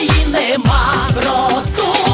забуття нема. броту